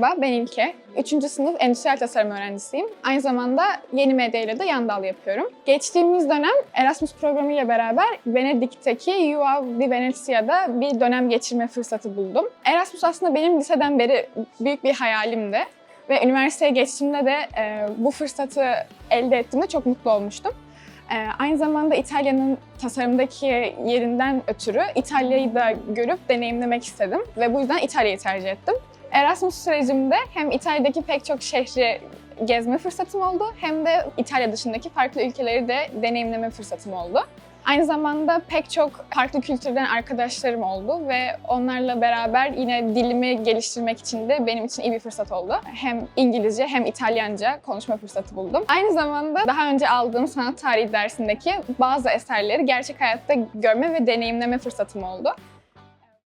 Merhaba, ben İlke. 3. sınıf endüstriyel tasarım öğrencisiyim. Aynı zamanda yeni medya ile de yan dal yapıyorum. Geçtiğimiz dönem Erasmus programı ile beraber Venedik'teki UA di Venezia'da bir dönem geçirme fırsatı buldum. Erasmus aslında benim liseden beri büyük bir hayalimdi. Ve üniversiteye geçtiğimde de e, bu fırsatı elde ettiğimde çok mutlu olmuştum. E, aynı zamanda İtalya'nın tasarımdaki yerinden ötürü İtalya'yı da görüp deneyimlemek istedim. Ve bu yüzden İtalya'yı tercih ettim. Erasmus sürecimde hem İtalya'daki pek çok şehri gezme fırsatım oldu hem de İtalya dışındaki farklı ülkeleri de deneyimleme fırsatım oldu. Aynı zamanda pek çok farklı kültürden arkadaşlarım oldu ve onlarla beraber yine dilimi geliştirmek için de benim için iyi bir fırsat oldu. Hem İngilizce hem İtalyanca konuşma fırsatı buldum. Aynı zamanda daha önce aldığım sanat tarihi dersindeki bazı eserleri gerçek hayatta görme ve deneyimleme fırsatım oldu.